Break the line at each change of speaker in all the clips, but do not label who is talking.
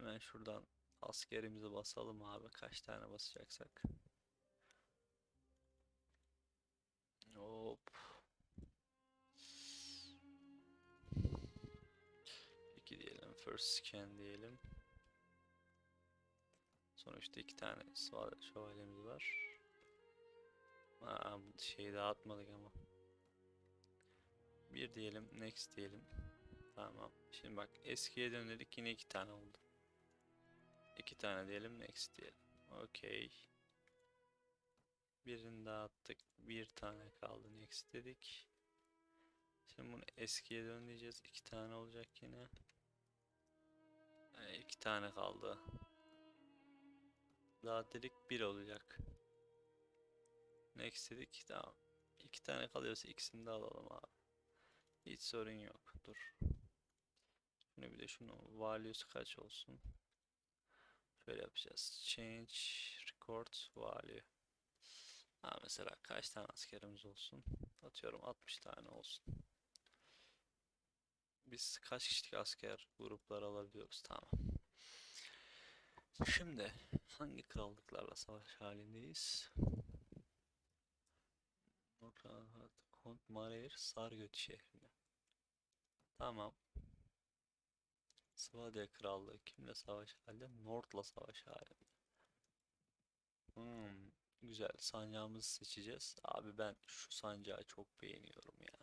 Hemen şuradan askerimizi basalım abi. Kaç tane basacaksak. Hop. İki diyelim. First scan diyelim. Sonuçta iki tane şövalyemiz var. Aa, şeyi dağıtmadık ama. Bir diyelim. Next diyelim. Tamam. Şimdi bak eskiye döndük yine iki tane oldu. İki tane diyelim next diyelim. Okey. Birini daha attık. Bir tane kaldı next dedik. Şimdi bunu eskiye dön diyeceğiz. İki tane olacak yine. Ee, iki tane kaldı. Daha dedik bir olacak. Next dedik. Tamam. İki tane kalıyorsa ikisini de alalım abi. Hiç sorun yok. Dur. Şimdi bir de şunu value'su kaç olsun? Şöyle yapacağız. Change record value. Ha mesela kaç tane askerimiz olsun? Atıyorum 60 tane olsun. Biz kaç kişilik asker grupları alabiliyoruz? Tamam. Şimdi hangi krallıklarla savaş halindeyiz? Kont Mareir Sargöt şehrinde. Tamam. Svadia Krallığı kimle savaş halinde? Nord'la savaş halinde. Hmm, güzel. Sancağımızı seçeceğiz. Abi ben şu sancağı çok beğeniyorum ya.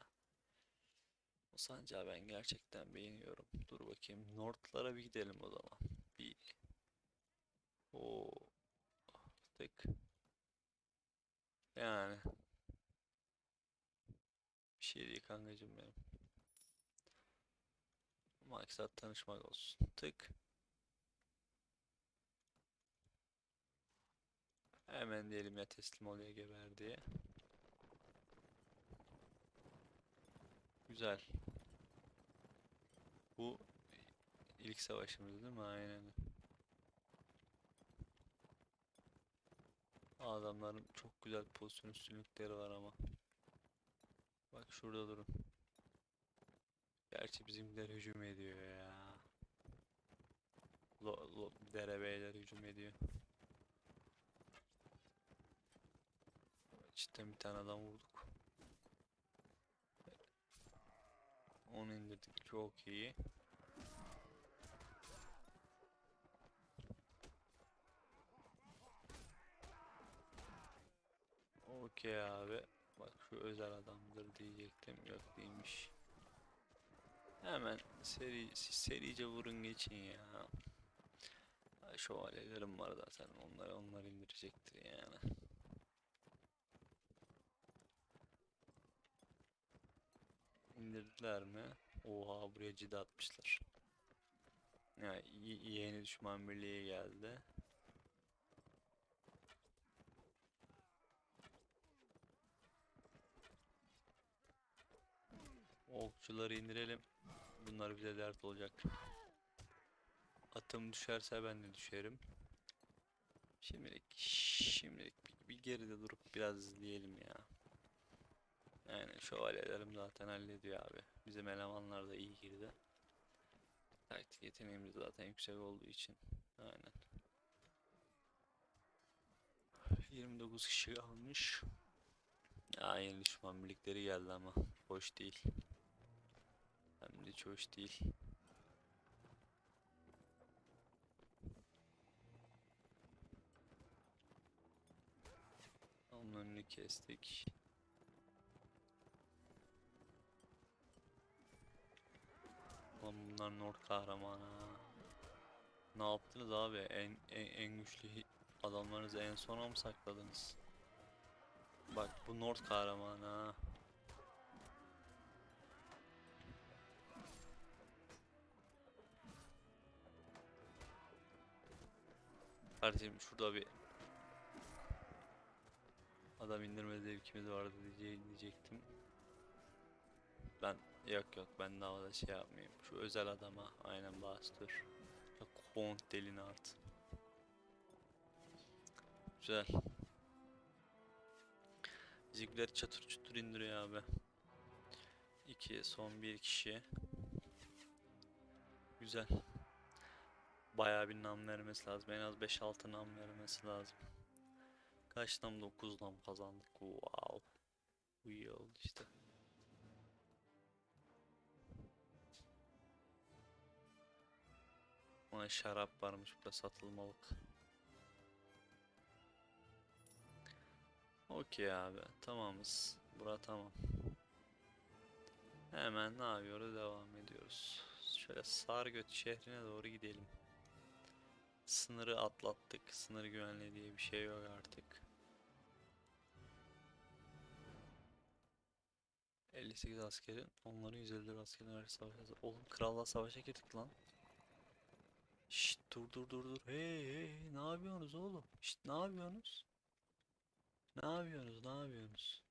O sancağı ben gerçekten beğeniyorum. Dur bakayım. Nord'lara bir gidelim o zaman. Bir. O tık. Yani. Bir şey değil kankacığım benim. Maksat tanışmak olsun. Tık. Hemen diyelim ya teslim oluyor geber diye. Güzel. Bu ilk savaşımız değil mi? Aynen. Adamların çok güzel pozisyon üstünlükleri var ama. Bak şurada durun. Gerçi bizimkiler hücum ediyor ya. Lo, lo, derebeyler hücum ediyor. Cidden bir tane adam vurduk. Onu indirdik çok iyi. Okey abi. Bak şu özel adamdır diyecektim. Yok değilmiş. Hemen seri serice vurun geçin ya. Şövalyelerim var zaten. Onları onlar indirecektir yani. İndirdiler mi? Oha buraya cid atmışlar. Ya y- yeni düşman birliği geldi. Okçuları indirelim. Bunlar bize dert olacak. Atım düşerse ben de düşerim. Şimdilik, şimdilik bir, bir geride durup biraz izleyelim ya. Yani şövalyelerim zaten hallediyor abi. Bizim elemanlar da iyi girdi. Taktik yeteneğimiz zaten yüksek olduğu için. Aynen. 29 kişi kalmış. Ya yeni düşman birlikleri geldi ama hoş değil. Hem de hiç değil. Onun önünü kestik. Lan bunlar Nord kahramanı. Ne yaptınız abi? En, en, en güçlü adamlarınızı en sona mı sakladınız? Bak bu Nord kahramanı ha. Kardeşim şurada bir adam indirme zevkimiz vardı diye diyecektim. Ben yok yok ben daha da şey yapmayayım. Şu özel adama aynen bastır. Kont Delinart. Güzel. Bizimkiler çatır çutur indiriyor abi. İki son bir kişi. Güzel. Bayağı bir nam vermesi lazım. En az 5-6 nam vermesi lazım. Kaç nam? 9 nam kazandık. Wow. Bu iyi oldu işte. Ama şarap varmış burada satılmalık. Okey abi. Tamamız. Bura tamam. Hemen ne yapıyoruz? Devam ediyoruz. Şöyle Sargöt şehrine doğru gidelim. Sınırı atlattık. Sınır güvenliği diye bir şey yok artık. 58 askerin, onların 154 askerin karşı savaşa... Oğlum kralla savaşa girdik lan. Şşt dur dur dur dur. Hey hey hey ne yapıyorsunuz oğlum? Şşt ne yapıyorsunuz? Ne yapıyorsunuz? Ne yapıyorsunuz?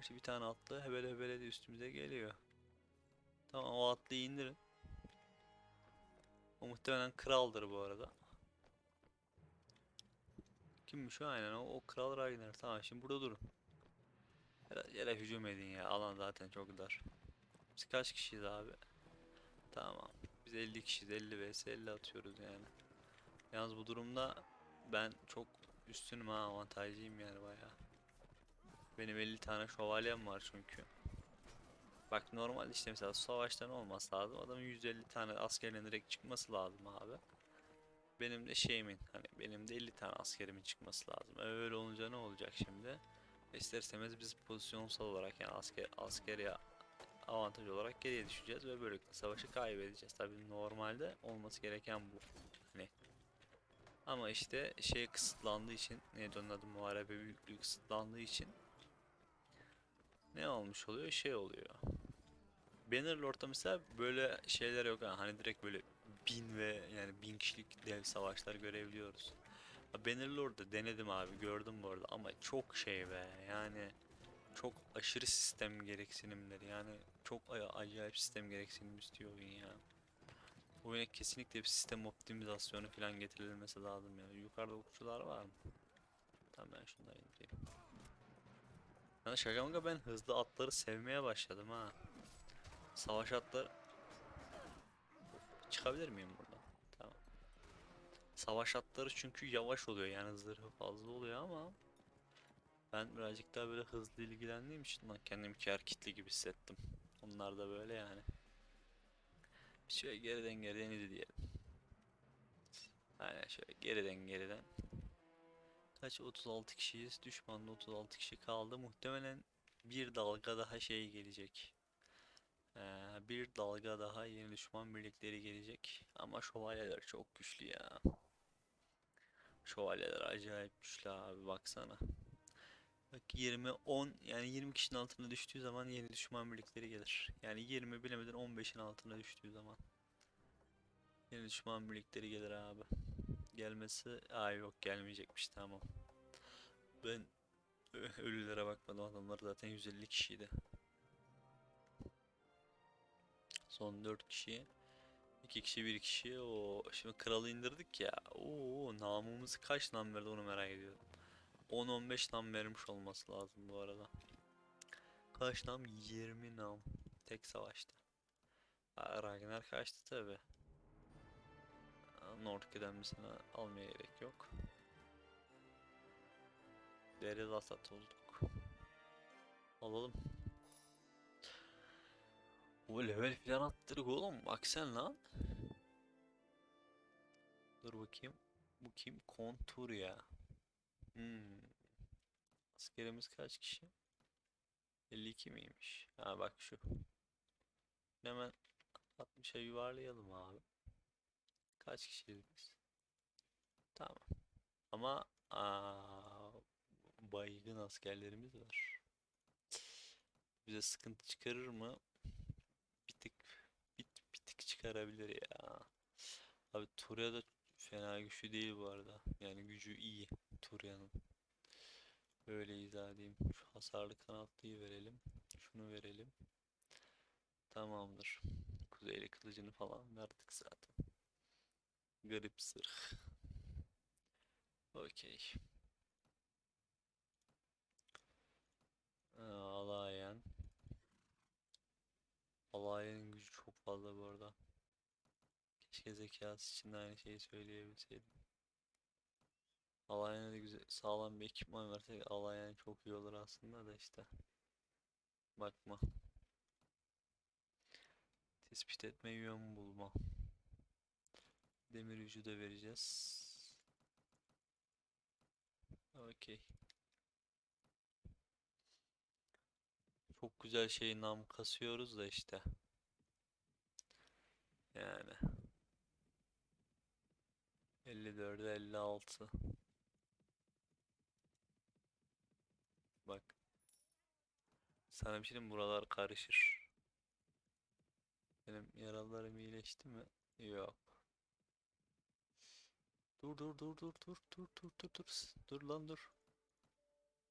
İşte bir tane atlı hebele hebele de üstümüze geliyor. Tamam o atlıyı indirin. O muhtemelen kraldır bu arada. Kimmiş o aynen o, o kral Ragnar. Tamam şimdi burada durun. Yere, hücum edin ya. Alan zaten çok dar. Biz kaç kişiyiz abi? Tamam. Biz 50 kişiyiz. 50 vs 50 atıyoruz yani. Yalnız bu durumda ben çok üstünüm ha avantajlıyım yani bayağı. Benim 50 tane şövalyem var çünkü. Bak normal işte mesela savaştan olması lazım. Adamın 150 tane askerine direkt çıkması lazım abi. Benim de şeyimin hani benim de 50 tane askerimin çıkması lazım. Öyle olunca ne olacak şimdi? İster biz pozisyonsal olarak yani asker askeri avantaj olarak geriye düşeceğiz ve böylelikle savaşı kaybedeceğiz. Tabii normalde olması gereken bu. Hani ama işte şey kısıtlandığı için neydi onun adı muharebe büyüklüğü kısıtlandığı için ne olmuş oluyor? Şey oluyor. Bannerlord'da mesela böyle şeyler yok ha. Hani direkt böyle bin ve yani bin kişilik dev savaşlar görebiliyoruz. Bannerlord'da denedim abi gördüm bu arada ama çok şey be yani çok aşırı sistem gereksinimleri yani çok acayip sistem gereksinim istiyor oyun ya. Oyuna kesinlikle bir sistem optimizasyonu falan getirilmesi lazım ya. Yukarıda okçular var mı? Tamam ben şunları indireyim. Yani şaka ben hızlı atları sevmeye başladım ha. Savaş atları... Çıkabilir miyim buradan? Tamam. Savaş atları çünkü yavaş oluyor yani zırhı fazla oluyor ama ben birazcık daha böyle hızlı ilgilendiğim için lan kendimi kar kitli gibi hissettim. Onlar da böyle yani. Şöyle geriden geriden izleyelim. Aynen şöyle geriden geriden. Kaç 36 kişiyiz. Düşmanda 36 kişi kaldı. Muhtemelen bir dalga daha şey gelecek. Ee, bir dalga daha yeni düşman birlikleri gelecek. Ama şövalyeler çok güçlü ya. Şövalyeler acayip güçlü abi baksana. Bak 20 10 yani 20 kişinin altına düştüğü zaman yeni düşman birlikleri gelir. Yani 20 bilemedin 15'in altına düştüğü zaman. Yeni düşman birlikleri gelir abi. Gelmesi aa yok gelmeyecekmiş tamam. Ben ölülere bakmadım adamlar zaten 150 kişiydi. Son 4 kişi. 2 kişi 1 kişi. O şimdi kralı indirdik ya. Oo namımızı kaç nam verdi onu merak ediyorum. 10-15 nam vermiş olması lazım bu arada. Kaç nam? 20 nam. Tek savaşta. Aa, Ragnar kaçtı tabi. Nordke'den mesela almaya gerek yok. Deri Lasat olduk. Alalım. Bu level falan attırdık oğlum. Bak sen lan. Dur bakayım. Bu kim? Kontur ya. Hmm. Askerimiz kaç kişi? 52 miymiş? Ha bak şu. Hemen 60'a yuvarlayalım abi. Kaç kişiyiz biz? Tamam. Ama aa, baygın askerlerimiz var. Bize sıkıntı çıkarır mı? Bir tık bir, bir tık çıkarabilir ya. Abi Turya da fena güçlü değil bu arada. Yani gücü iyi Turya'nın. Böyle izah edeyim. Şu hasarlı kanatlıyı verelim. Şunu verelim. Tamamdır. Kuzeyli kılıcını falan verdik zaten. Garip sırh. Okey. Aa, Alayen. Alayen'in gücü çok fazla bu arada. Keşke zekası için de aynı şeyi söyleyebilseydim. Alanya'da güzel sağlam bir ekipman versek Alanya çok iyi olur aslında da işte. Bakma. Tespit etme yön bulma. Demir de vereceğiz. Okey. Çok güzel şey nam kasıyoruz da işte. Yani. 54'e 56. Bak. Sana bir şey diyeyim buralar karışır. Benim yaralarım iyileşti mi? Yok. Dur dur dur dur dur dur dur dur dur dur lan dur.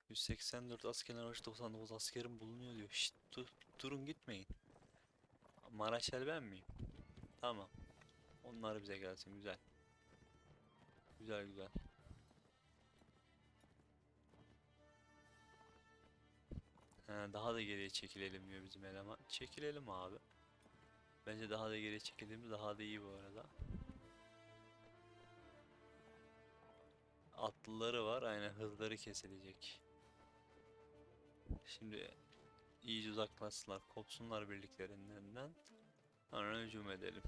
184 askerin hariç 99 askerim bulunuyor diyor. Şşt dur, durun gitmeyin. Maraşel ben miyim? Tamam. Onlar bize gelsin güzel. Güzel güzel. He, daha da geriye çekilelim diyor bizim eleman. Çekilelim abi. Bence daha da geriye çekildiğimiz daha da iyi bu arada. Atlıları var. Aynen hızları kesilecek. Şimdi iyice uzaklaşsınlar. Kopsunlar birliklerinden. Sonra hücum edelim.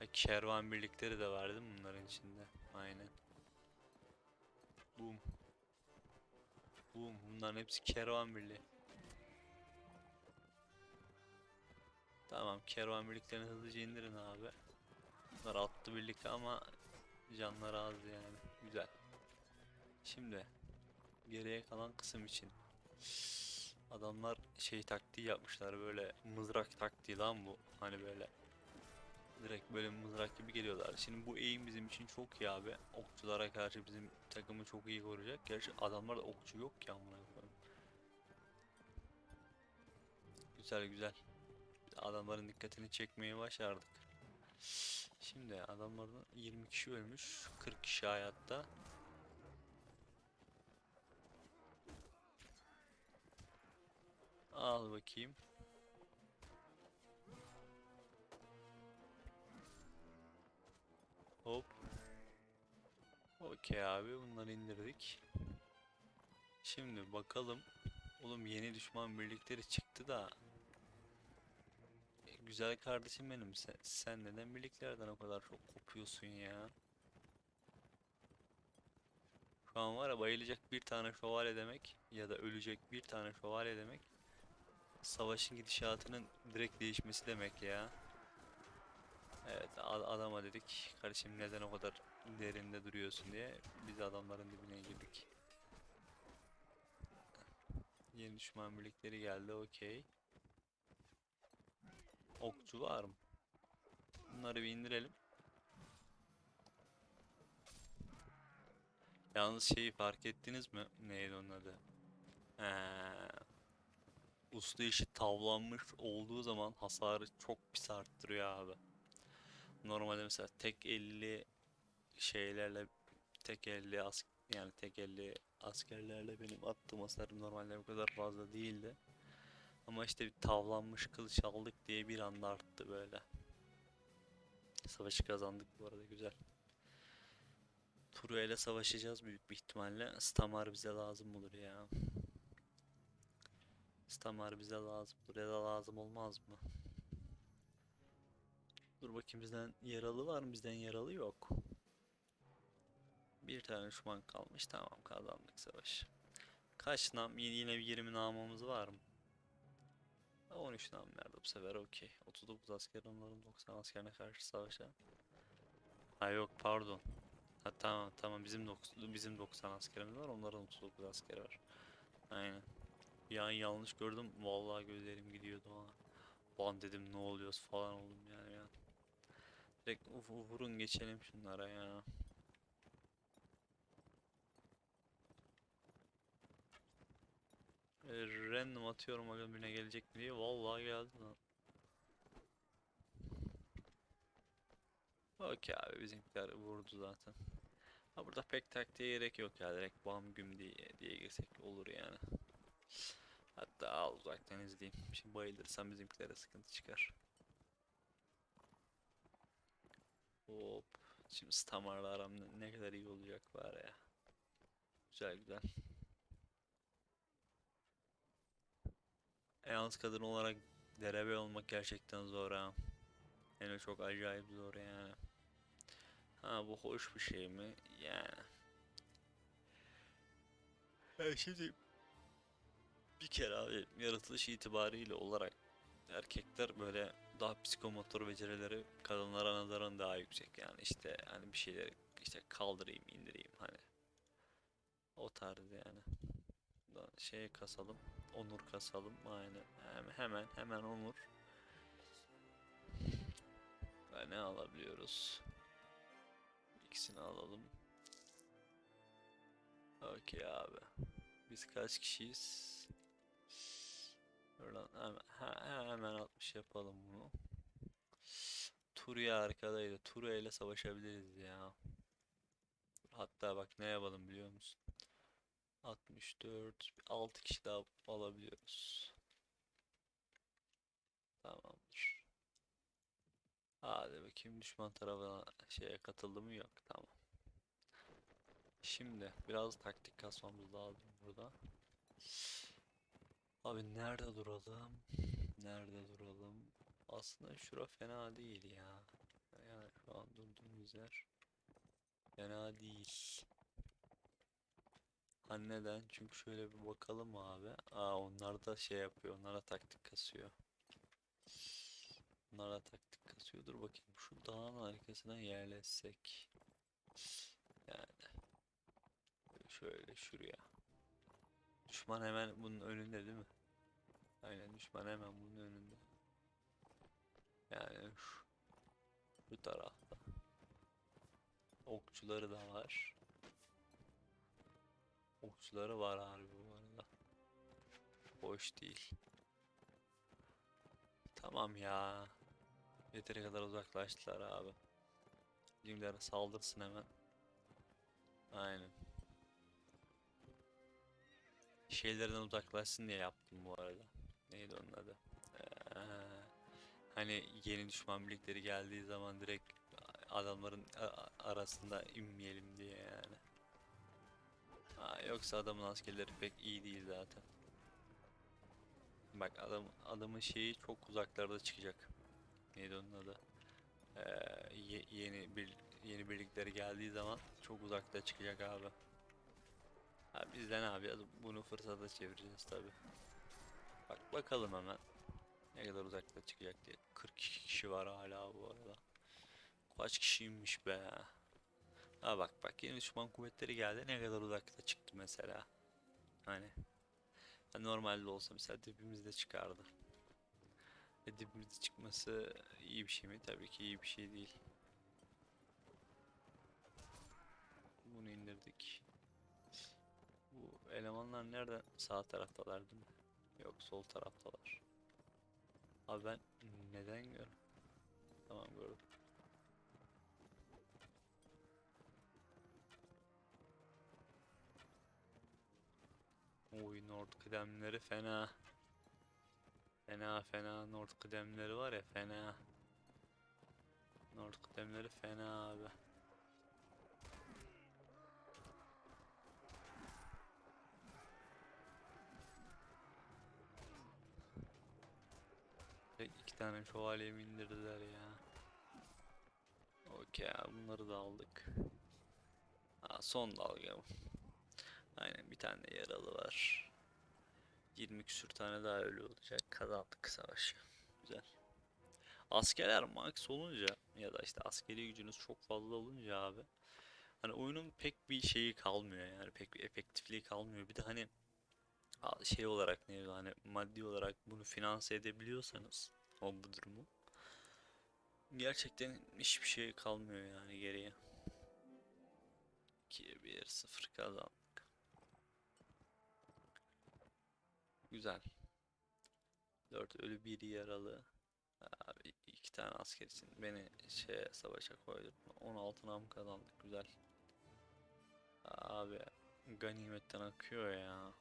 Ha, kervan birlikleri de var değil mi bunların içinde? Aynen. Boom. Boom. Bunların hepsi kervan birliği. Tamam kervan birliklerini hızlıca indirin abi. Bunlar atlı birlik ama canları az yani. Güzel. Şimdi geriye kalan kısım için adamlar şey taktiği yapmışlar böyle mızrak taktiği lan bu. Hani böyle direkt böyle mızrak gibi geliyorlar. Şimdi bu eğim bizim için çok iyi abi. Okçulara karşı bizim takımı çok iyi koruyacak. Gerçi adamlarda okçu yok ki amına koyayım. Güzel güzel. Adamların dikkatini çekmeyi başardık. Şimdi adamlardan 20 kişi ölmüş, 40 kişi hayatta. Al bakayım. Hop. Okey abi bunları indirdik. Şimdi bakalım. Oğlum yeni düşman birlikleri çıktı da. E, güzel kardeşim benim sen, sen neden birliklerden o kadar çok kopuyorsun ya? Şu an var ya bayılacak bir tane şövalye demek ya da ölecek bir tane şövalye demek savaşın gidişatının direkt değişmesi demek ya. Evet adama dedik kardeşim neden o kadar derinde duruyorsun diye biz adamların dibine girdik. Yeni düşman birlikleri geldi okey. Okçu var mı? Bunları bir indirelim. Yalnız şeyi fark ettiniz mi? Neydi onun adı? He. Usta işi tavlanmış olduğu zaman hasarı çok pis arttırıyor abi. Normalde mesela tek 50 şeylerle tek 50 as yani tek 50 askerlerle benim attığım hasar normalde bu kadar fazla değildi. Ama işte bir tavlanmış kılıç aldık diye bir anda arttı böyle. Savaşı kazandık bu arada güzel. Turu ile savaşacağız büyük bir ihtimalle. Stamar bize lazım olur ya. Stamar bize lazım. Buraya da lazım olmaz mı? Dur bakayım bizden yaralı var mı? Bizden yaralı yok. Bir tane düşman kalmış. Tamam kazandık savaş. Kaç nam? Yine bir 20 namımız var mı? 13 nam verdi bu sefer okey. 39 asker onların 90 askerine karşı savaşa. Ha yok pardon. Ha tamam tamam bizim 90, bizim 90 askerimiz var onların 39 askeri var. Aynen. Bir an yanlış gördüm. Vallahi gözlerim gidiyordu ha. Lan dedim ne oluyoruz falan oldum yani ya. Direkt uf, vurun geçelim şunlara ya. E, random atıyorum bakalım birine gelecek mi diye. Vallahi geldi lan. Okey abi bizimkiler vurdu zaten. Ha burada pek taktiğe gerek yok ya direkt bam güm diye, diye girsek olur yani. Hatta al uzaktan izleyeyim. Şimdi bayılırsam bizimkilere sıkıntı çıkar. Hop. Şimdi Stamar'la aram ne- kadar iyi olacak var ya. Güzel güzel. Yalnız kadın olarak derebe olmak gerçekten zor ha. Yani çok acayip zor yani. Ha bu hoş bir şey mi? Yani. Ya şimdi bir kere abi yaratılış itibariyle olarak erkekler böyle daha psikomotor becerileri kadınlara nazaran daha yüksek. Yani işte hani bir şeyleri işte kaldırayım indireyim hani. O tarz yani. Şey kasalım onur kasalım aynen. Hem- hemen hemen onur. Ve ne alabiliyoruz? İkisini alalım. Okey abi. Biz kaç kişiyiz Buradan hemen, he- hemen 60 yapalım bunu. Turya arkadaydı. Turya ile savaşabiliriz ya. Hatta bak ne yapalım biliyor musun? 64 6 kişi daha alabiliyoruz. Tamamdır. Hadi bakayım düşman tarafına şeye katıldı mı yok. Tamam. Şimdi biraz taktik kasmamız lazım burada. Abi nerede duralım? Nerede duralım? Aslında şura fena değil ya. Yani şu an durduğumuz yer fena değil. Ha neden? Çünkü şöyle bir bakalım abi. Aa onlar da şey yapıyor. Onlara taktik kasıyor. Onlara taktik kasıyor. Dur bakayım. Şu dağın arkasına yerleşsek. Yani. Şöyle şuraya. Düşman hemen bunun önünde değil mi? Aynen düşman hemen bunun önünde. Yani şu, şu tarafta. Okçuları da var. Okçuları var harbi bu arada. Boş değil. Tamam ya. Yeteri kadar uzaklaştılar abi. Bizimkiler saldırsın hemen. Aynen. Şeylerden uzaklaşsın diye yaptım bu arada. Neydi onun adı? Ee, hani yeni düşman birlikleri geldiği zaman direkt adamların arasında inmeyelim diye yani. Ha, yoksa adamın askerleri pek iyi değil zaten. Bak adam adamın şeyi çok uzaklarda çıkacak. Neydi onun adı? Ee, ye- yeni bir yeni birlikleri geldiği zaman çok uzakta çıkacak abi. Ha biz de ne yapacağız? Bunu fırsata çevireceğiz tabi. Bak bakalım hemen. Ne kadar uzakta çıkacak diye. 42 kişi var hala bu arada. Kaç kişiymiş be. Ha bak bak yeni düşman kuvvetleri geldi. Ne kadar uzakta çıktı mesela. Hani. Ha, normalde olsa mesela dibimizde çıkardı. E dibimizde çıkması iyi bir şey mi? Tabii ki iyi bir şey değil. Bunu indirdik. Elemanlar nerede? Sağ taraftalar değil mi? Yok sol taraftalar. Abi ben neden gör? Tamam gördüm. Oy Nord kıdemleri fena. Fena fena Nord kıdemleri var ya fena. Nord kıdemleri fena abi. Ve iki tane şövalyemi indirdiler ya. Okey bunları da aldık. Ha, son dalga bu. Aynen bir tane yaralı var. 20 küsür tane daha ölü olacak. Kazandık savaşı. Güzel. Askerler max olunca ya da işte askeri gücünüz çok fazla olunca abi. Hani oyunun pek bir şeyi kalmıyor yani pek bir efektifliği kalmıyor. Bir de hani şey olarak ne hani maddi olarak bunu finanse edebiliyorsanız o bu durumu gerçekten hiçbir şey kalmıyor yani geriye. 2 1 0 kazandık. Güzel. 4 ölü 1 yaralı. Abi iki tane asker için beni şeye savaşa koydurtma. 16 nam kazandık güzel. Abi ganimetten akıyor ya.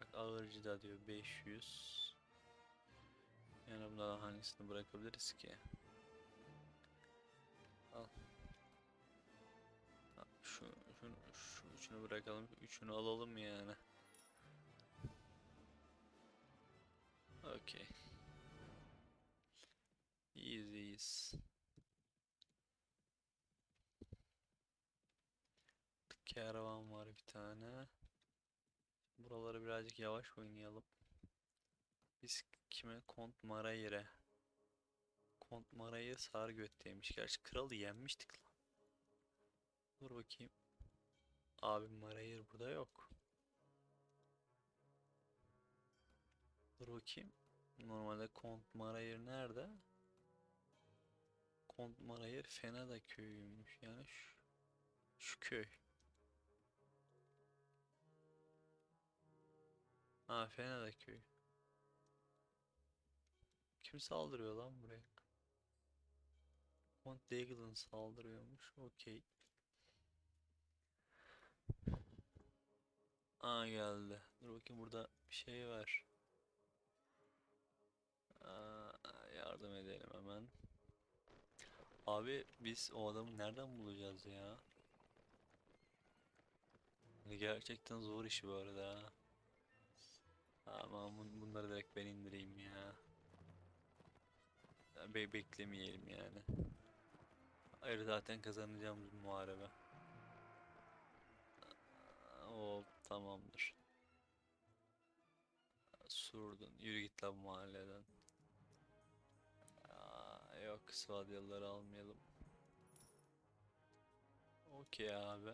Bak ağırcı da diyor 500. Yani bunlardan hangisini bırakabiliriz ki? Al. Şu, şunu, şu üçünü bırakalım. Üçünü alalım yani. Okey. İyiyiz iyiyiz. Kervan var bir tane. Buraları birazcık yavaş oynayalım. Biz kime? Kont Marayir'e. Kont Marayir sar götteymiş. Gerçi kralı yenmiştik lan. Dur bakayım. Abi Marayir burada yok. Dur bakayım. Normalde Kont Marayir nerede? Kont Marayir Fenada köyüymüş. Yani şu, şu köy. Ha Fenada köy. Kim saldırıyor lan buraya? Kont Daeglin saldırıyormuş. Okey. Aa geldi. Dur bakayım burada bir şey var. Aa, yardım edelim hemen. Abi biz o adamı nereden bulacağız ya? Gerçekten zor iş bu arada. Aman bun- bunları direkt ben indireyim ya. Be beklemeyelim yani. Hayır zaten kazanacağımız bir muharebe. O tamamdır. Surdun. Yürü git lan mahalleden. Aa, yok Svadyalıları almayalım. Okey abi.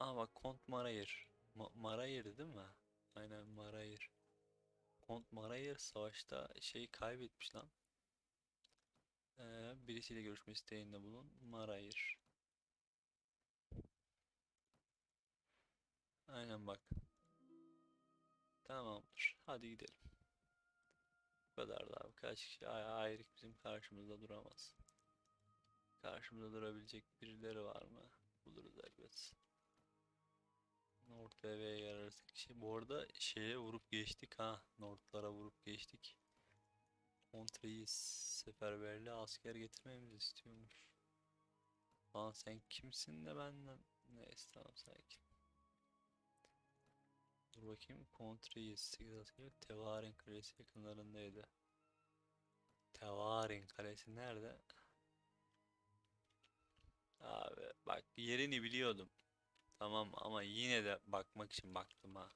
Aa bak Kont Marayır. Ma Marayır değil mi? Aynen Marayır. Kont Marayır savaşta şey kaybetmiş lan. Ee, birisiyle görüşme isteğinde bulun. Marayır. Aynen bak. Tamamdır. Hadi gidelim. Bu kadar da abi. Kaç kişi ay ayrık bizim karşımızda duramaz. Karşımızda durabilecek birileri var mı? Buluruz elbet. North Eve'ye yararsak şey. Bu arada şeye vurup geçtik ha. North'lara vurup geçtik. Kontreyi seferberliğe asker getirmemizi istiyormuş. Lan sen kimsin de benden? Neyse tamam sakin. Dur bakayım. Kontreyi 8 asker Tevarin Kalesi yakınlarındaydı. Tevarin Kalesi nerede? Abi bak yerini biliyordum. Tamam ama yine de bakmak için baktım ha.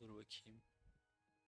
Dur bakayım.